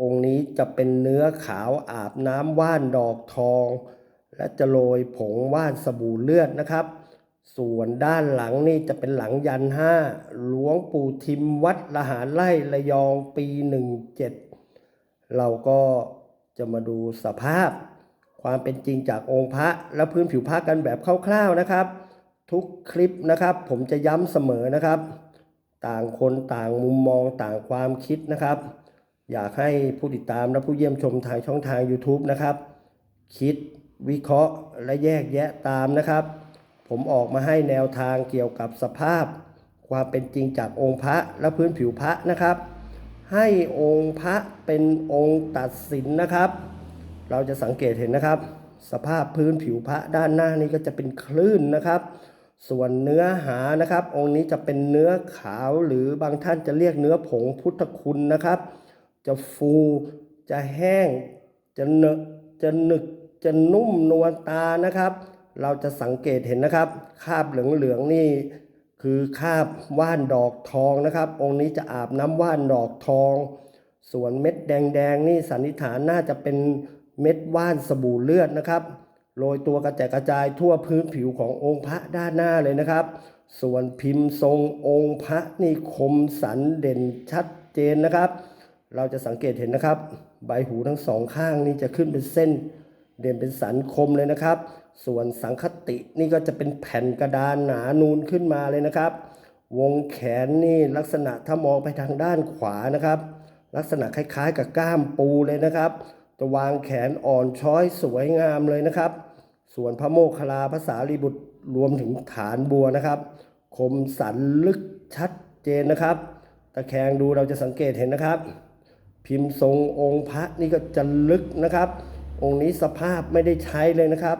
องค์นี้จะเป็นเนื้อขาวอาบน้ำว่านดอกทอง และจะโรยผงว่านสบู่เลือดนะครับ ส่วนด้านหลังนี่จะเป็นหลังยันห้าหลวงปู่ทิมวัดละหารไร่ระยองปี17เราก็จะมาดูสภาพ ความเป็นจริงจากองค์พระและพื้นผิวพระกันแบบคร่าวๆนะครับ ทุกคลิปนะครับผมจะย้ำเสมอนะครับ ต่างคนต่างมุมมองต่างความคิดนะครับ อยากให้ผู้ติดตามและผู้เยี่ยมชมทางช่องทาง YouTube นะครับ คิดวิเคราะห์และแยกแยะตามนะครับ ผมออกมาให้แนวทางเกี่ยวกับสภาพ ความเป็นจริงจากองค์พระและพื้นผิวพระนะครับ ให้องค์พระเป็นองค์ตัดสินนะครับ เราจะสังเกตเห็นนะครับ สภาพพื้นผิวพระด้านหน้านี้ก็จะเป็นคลื่นนะครับ ส่วนเนื้อหานะครับ องค์นี้จะเป็นเนื้อขาวหรือบางท่านจะเรียกเนื้อผงพุทธคุณนะครับ จะฟู จะแห้ง จะเนอะจะหนึก จะนุ่มนวลตานะครับ เราจะสังเกตเห็นนะครับ คาบเหลืองๆนี่คือคาบว่านดอกทองนะครับ องค์นี้จะอาบน้ำว่านดอกทอง ส่วนเม็ดแดงๆนี่สันนิษฐานน่าจะเป็นเม็ดว่านสบู่เลือดนะครับโรยตัวกระจายกระจายทั่วพื้นผิวขององค์พระด้านหน้าเลยนะครับ ส่วนพิมพ์ทรงองค์พระนี่คมสันเด่นชัดเจนนะครับ เราจะสังเกตเห็นนะครับ ใบหูทั้งสองข้างนี่จะขึ้นเป็นเส้น เด่นเป็นสันคมเลยนะครับ ส่วนสังคตินี่ก็จะเป็นแผ่นกระดานหนานูนขึ้นมาเลยนะครับ วงแขนนี่ลักษณะถ้ามองไปทางด้านขวานะครับ ลักษณะคล้ายๆ กับก้ามปูเลยนะครับจะวางแขนอ่อนช้อยสวยงามเลยนะครับ ส่วนพระโมคคลาภาษาลีบุตรรวมถึงฐานบัวนะครับ คมสันลึกชัดเจนนะครับ ตะแคงดูเราจะสังเกตเห็นนะครับ พิมพ์ทรงองค์พระนี่ก็จะลึกนะครับ องค์นี้สภาพไม่ได้ใช้เลยนะครับ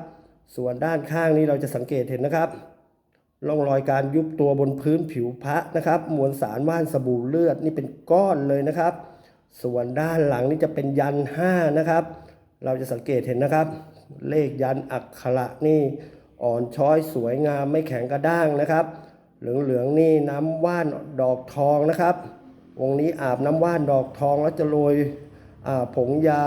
ส่วนด้านข้างนี้เราจะสังเกตเห็นนะครับร่องรอยการยุบตัวบนพื้นผิวพระนะครับ มวลสารว่านสบู่เลือดนี่เป็นก้อนเลยนะครับ ส่วนด้านหลังนี่จะเป็นยันห้านะครับ เราจะสังเกตเห็นนะครับ เลขยันอักขระนี่อ่อนช้อยสวยงามไม่แข็งกระด้างนะครับ เหลืองๆนี่น้ำว่านดอกทองนะครับ วงนี้อาบน้ำว่านดอกทองแล้วจะโรยผงยา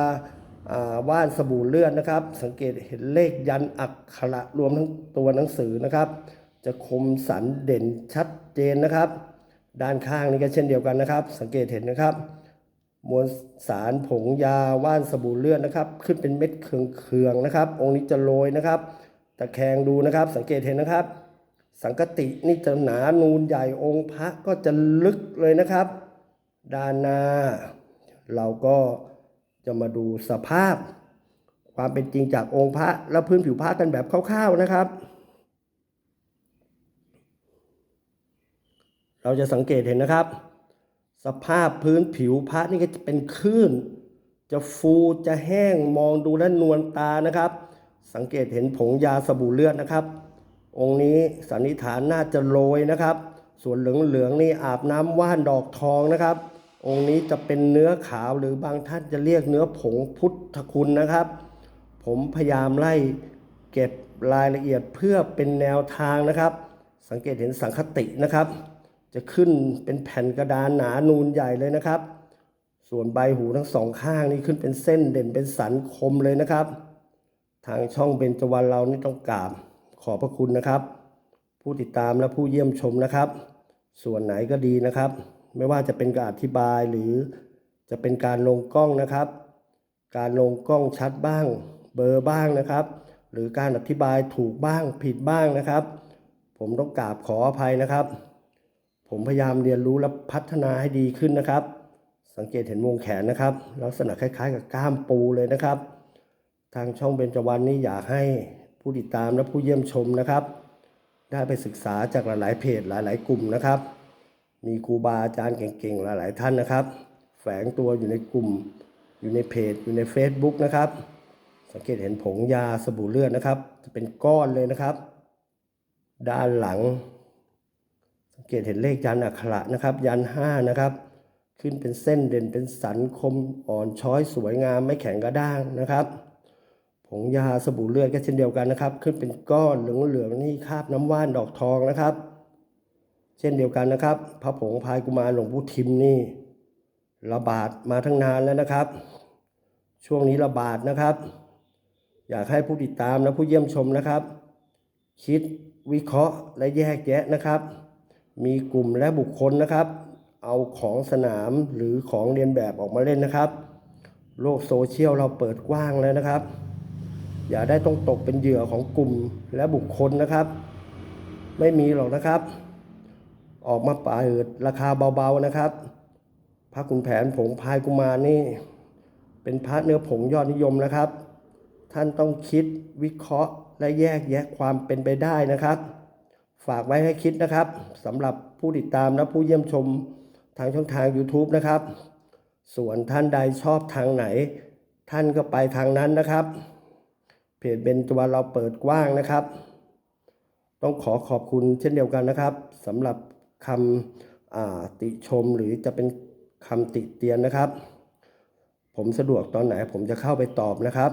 อ่าว่านสบู่เลือดนะครับ สังเกตเห็นเลขยันอักขระรวมทั้งตัวหนังสือนะครับ จะคมสันเด่นชัดเจนนะครับ ด้านข้างนี้ก็เช่นเดียวกันนะครับ สังเกตเห็นนะครับ มวลสารผงยาว่านสบู่เลือดนะครับ ขึ้นเป็นเม็ดเคืองๆนะครับ องค์นี้จะโรยนะครับตะแคงดูนะครับ สังเกตเห็นนะครับ สังกตินี่จะหนานูนใหญ่องค์พระก็จะลึกเลยนะครับ ด้านหน้า เราก็จะมาดูสภาพ ความเป็นจริงจากองค์พระและพื้นผิวพระกันแบบคร่าวๆนะครับ เราจะสังเกตเห็นนะครับ สภาพพื้นผิวพระนี่ก็จะเป็นคลื่น จะฟูจะแห้งมองดูแล้วนวลตานะครับ สังเกตเห็นผงยาสบู่เลือดนะครับ องค์นี้สันนิษฐานน่าจะโรยนะครับ ส่วนเหลืองๆนี่อาบน้ำว่านดอกทองนะครับ องค์นี้จะเป็นเนื้อขาวหรือบางท่านจะเรียกเนื้อผงพุทธคุณนะครับ ผมพยายามไล่เก็บรายละเอียดเพื่อเป็นแนวทางนะครับ สังเกตเห็นสังคตินะครับ จะขึ้นเป็นแผ่นกระดานหนานูนใหญ่เลยนะครับ ส่วนใบหูทั้งสองข้างนี่ขึ้นเป็นเส้นเด่นเป็นสันคมเลยนะครับ ทางช่องเบญจวรรณเรานี่ต้องกราบขอบพระคุณนะครับ ผู้ติดตามและผู้เยี่ยมชมนะครับ ส่วนไหนก็ดีนะครับ ไม่ว่าจะเป็นการอธิบายหรือจะเป็นการลงกล้องนะครับ การลงกล้องชัดบ้าง เบอร์บ้างนะครับ หรือการอธิบายถูกบ้างผิดบ้างนะครับ ผมต้องกราบขออภัยนะครับ ผมพยายามเรียนรู้และพัฒนาให้ดีขึ้นนะครับ สังเกตเห็นวงแขนนะครับ ลักษณะคล้าย ๆ กับกล้ามปูเลยนะครับ ทางช่องเบญจวรรณนี่อยากให้ผู้ติดตามและผู้เยี่ยมชมนะครับ ได้ไปศึกษาจากหลายๆเพจหลาย ๆ กลุ่มนะครับ มีครูบาอาจารย์เก่งๆ หลายๆท่านนะครับ แฝงตัวอยู่ในกลุ่มอยู่ในเพจอยู่ใน Facebook นะครับ สังเกตเห็นผงยาสบู่เลือดนะครับ จะเป็นก้อนเลยนะครับ ด้านหลัง สังเกตเห็นเลขยันอักขระนะครับ ยันห้านะครับ ขึ้นเป็นเส้นเด่นเป็นสันคมอ่อนช้อยสวยงามไม่แข็งกระด้างนะครับ ผงยาสบู่เลือดก็เช่นเดียวกันนะครับ ขึ้นเป็นก้อนเหลืองๆนี่คาบน้ำว่านดอกทองนะครับ เช่นเดียวกันนะครับ พระผงพายกุมารหลวงปู่ทิมนี่ระบาดมาทั้งนานแล้วนะครับ ช่วงนี้ระบาดนะครับ อยากให้ผู้ติดตามและผู้เยี่ยมชมนะครับ คิดวิเคราะห์และแยกแยะนะครับ มีกลุ่มและบุคคลนะครับ เอาของสนามหรือของเรียนแบบออกมาเล่นนะครับ โลกโซเชียลเราเปิดกว้างแล้วนะครับ อย่าได้ต้องตกเป็นเหยื่อของกลุ่มและบุคคลนะครับ ไม่มีหรอกนะครับ ออกมาเปิดราคาเบาๆนะครับ พระขุนแผนผงพายกุมารนี่ เป็นพระเนื้อผงยอดนิยมนะครับ ท่านต้องคิดวิเคราะห์และแยกแยะความเป็นไปได้นะครับ ฝากไว้ให้คิดนะครับสำหรับผู้ติดตามและผู้เยี่ยมชมทางช่องทาง YouTube นะครับ ส่วนท่านใดชอบทางไหน ท่านก็ไปทางนั้นนะครับ เพจเบนตัวเราเปิดกว้างนะครับ ต้องขอขอบคุณเช่นเดียวกันนะครับสำหรับ คำติชมหรือจะเป็นคำติเตียนนะครับ ผมสะดวกตอนไหนผมจะเข้าไปตอบนะครับ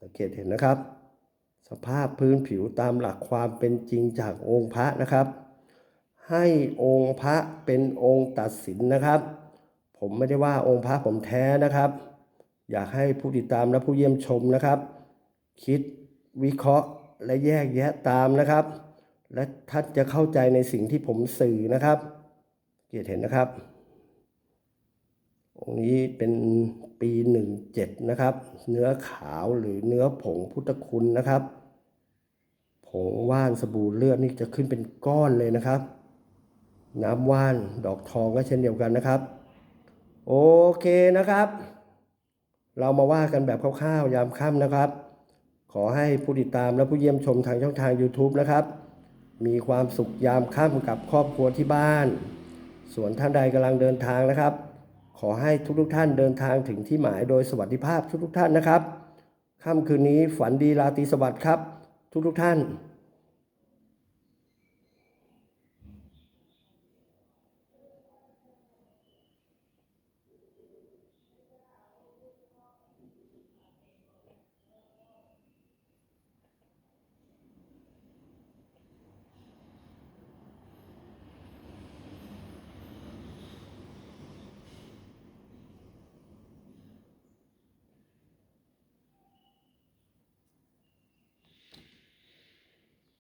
สังเกตเห็นนะครับ สภาพพื้นผิวตามหลักความเป็นจริงจากองค์พระนะครับ ให้องค์พระเป็นองค์ตัดสินนะครับ ผมไม่ได้ว่าองค์พระผมแท้นะครับ อยากให้ผู้ติดตามและผู้เยี่ยมชมนะครับ คิดวิเคราะห์และแยกแยะตามนะครับ และท่านจะเข้าใจในสิ่งที่ผมสื่อนะครับ เกียรติเห็นนะครับ องค์นี้เป็นปี 17 นะครับ เนื้อขาวหรือเนื้อผงพุทธคุณนะครับผงว่านสบู่เลือดนี่จะขึ้นเป็นก้อนเลยนะครับ น้ำว่านดอกทองก็เช่นเดียวกันนะครับ โอเคนะครับ เรามาว่ากันแบบคร่าวๆยามค่ำนะครับ ขอให้ผู้ติดตามและผู้เยี่ยมชมทางช่องทาง YouTube นะครับ มีความสุขยามค่ำกับครอบครัวที่บ้าน ส่วนท่านใดกำลังเดินทางนะครับ ขอให้ทุกๆท่านเดินทางถึงที่หมายโดยสวัสดิภาพทุกๆท่านนะครับค่ำคืนนี้ฝันดีราตรีสวัสดิ์ครับ ทุกๆท่าน